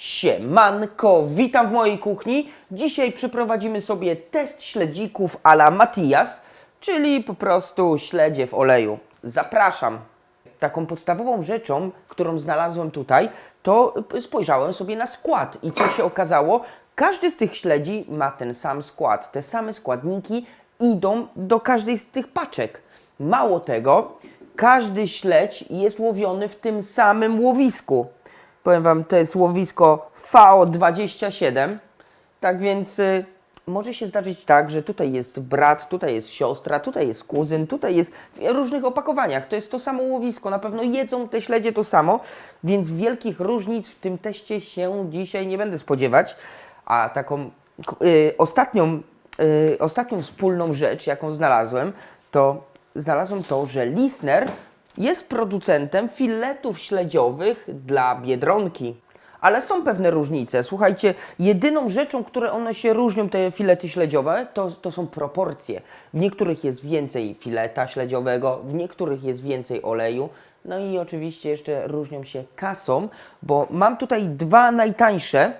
Siemanko, witam w mojej kuchni. Dzisiaj przeprowadzimy sobie test śledzików a la Matias, czyli po prostu śledzie w oleju. Zapraszam. Taką podstawową rzeczą, którą znalazłem tutaj, to spojrzałem sobie na skład i co się okazało? Każdy z tych śledzi ma ten sam skład. Te same składniki idą do każdej z tych paczek. Mało tego, każdy śledź jest łowiony w tym samym łowisku. Powiem Wam, to jest łowisko VO27. Tak więc y, może się zdarzyć tak, że tutaj jest brat, tutaj jest siostra, tutaj jest kuzyn, tutaj jest w różnych opakowaniach. To jest to samo łowisko. Na pewno jedzą te śledzie to samo, więc wielkich różnic w tym teście się dzisiaj nie będę spodziewać. A taką y, ostatnią, y, ostatnią wspólną rzecz, jaką znalazłem, to znalazłem to, że Lisner jest producentem filetów śledziowych dla Biedronki. Ale są pewne różnice. Słuchajcie, jedyną rzeczą, które one się różnią, te filety śledziowe, to, to są proporcje. W niektórych jest więcej fileta śledziowego, w niektórych jest więcej oleju. No i oczywiście jeszcze różnią się kasą, bo mam tutaj dwa najtańsze.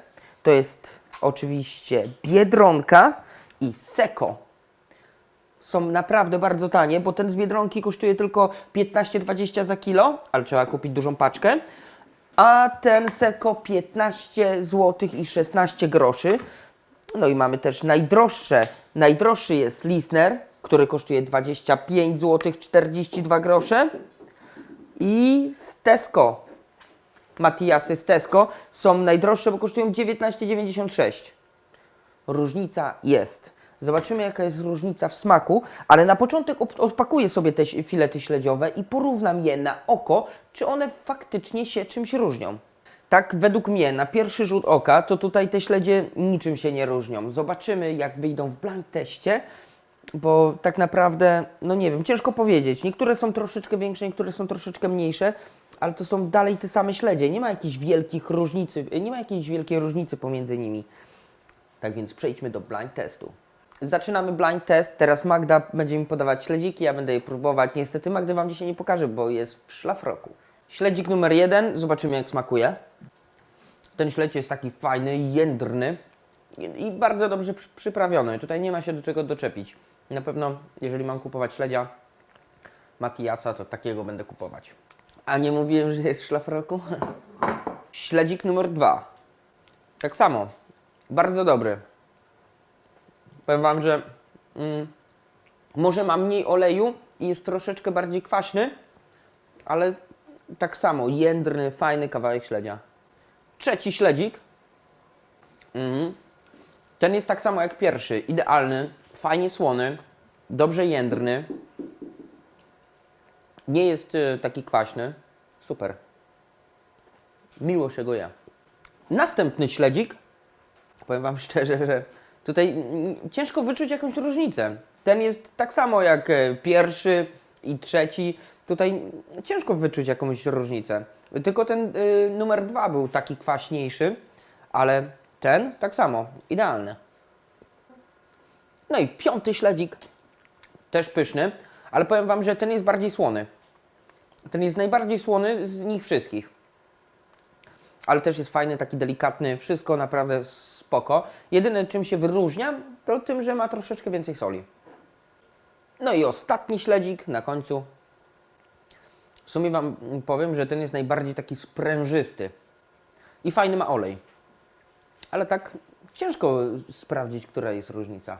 To jest oczywiście Biedronka i Seko są naprawdę bardzo tanie, bo ten z Biedronki kosztuje tylko 15-20 za kilo, ale trzeba kupić dużą paczkę. A ten Seko 15 zł i 16 groszy. No i mamy też najdroższe. Najdroższy jest Lisner, który kosztuje 25 zł 42 grosze. I z Tesco. Matiasy z Tesco są najdroższe, bo kosztują 19,96 różnica jest. Zobaczymy, jaka jest różnica w smaku, ale na początek odpakuję sobie te filety śledziowe i porównam je na oko, czy one faktycznie się czymś różnią. Tak, według mnie, na pierwszy rzut oka, to tutaj te śledzie niczym się nie różnią. Zobaczymy, jak wyjdą w blind teście, bo tak naprawdę, no nie wiem, ciężko powiedzieć. Niektóre są troszeczkę większe, niektóre są troszeczkę mniejsze, ale to są dalej te same śledzie. Nie ma jakichś wielkich różnicy, nie ma jakiejś wielkiej różnicy pomiędzy nimi. Tak więc przejdźmy do blind testu. Zaczynamy blind test. Teraz Magda będzie mi podawać śledziki, ja będę je próbować. Niestety Magdy Wam dzisiaj nie pokażę, bo jest w szlafroku. Śledzik numer jeden, zobaczymy jak smakuje. Ten śledź jest taki fajny, jędrny i, bardzo dobrze przy, przyprawiony. Tutaj nie ma się do czego doczepić. Na pewno, jeżeli mam kupować śledzia Matiasa, to takiego będę kupować. A nie mówiłem, że jest w szlafroku? Śledzik numer dwa. Tak samo. Bardzo dobry. Powiem Wam, że mm, może ma mniej oleju i jest troszeczkę bardziej kwaśny, ale tak samo jędrny, fajny kawałek śledzia. Trzeci śledzik. Mhm. Ten jest tak samo jak pierwszy. Idealny, fajnie słony, dobrze jędrny. Nie jest y, taki kwaśny. Super. Miło się go je. Następny śledzik Powiem Wam szczerze, że tutaj mm, ciężko wyczuć jakąś różnicę. Ten jest tak samo jak e, pierwszy i trzeci. Tutaj ciężko wyczuć jakąś różnicę. Tylko ten y, numer dwa był taki kwaśniejszy, ale ten tak samo, idealny. No i piąty śledzik, też pyszny, ale powiem Wam, że ten jest bardziej słony. Ten jest najbardziej słony z nich wszystkich ale też jest fajny, taki delikatny, wszystko naprawdę spoko. Jedyne czym się wyróżnia, to tym, że ma troszeczkę więcej soli. No i ostatni śledzik na końcu. W sumie Wam powiem, że ten jest najbardziej taki sprężysty i fajny ma olej. Ale tak ciężko sprawdzić, która jest różnica.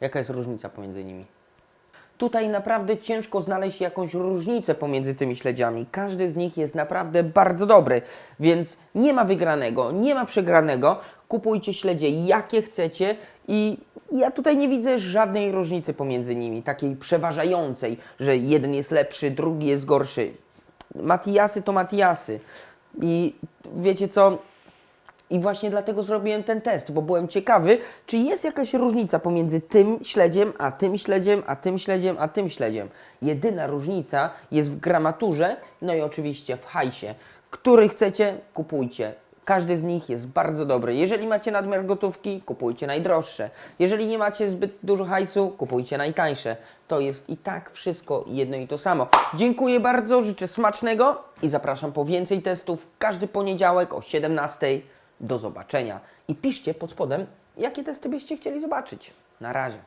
Jaka jest różnica pomiędzy nimi. Tutaj naprawdę ciężko znaleźć jakąś różnicę pomiędzy tymi śledziami. Każdy z nich jest naprawdę bardzo dobry, więc nie ma wygranego, nie ma przegranego. Kupujcie śledzie jakie chcecie i ja tutaj nie widzę żadnej różnicy pomiędzy nimi, takiej przeważającej, że jeden jest lepszy, drugi jest gorszy. Matiasy to Matiasy. I wiecie co? I właśnie dlatego zrobiłem ten test, bo byłem ciekawy, czy jest jakaś różnica pomiędzy tym śledziem, a tym śledziem, a tym śledziem, a tym śledziem. Jedyna różnica jest w gramaturze, no i oczywiście w hajsie. Który chcecie, kupujcie. Każdy z nich jest bardzo dobry. Jeżeli macie nadmiar gotówki, kupujcie najdroższe. Jeżeli nie macie zbyt dużo hajsu, kupujcie najtańsze. To jest i tak wszystko jedno i to samo. Dziękuję bardzo, życzę smacznego i zapraszam po więcej testów każdy poniedziałek o 17:00. Do zobaczenia i piszcie pod spodem, jakie testy byście chcieli zobaczyć. Na razie.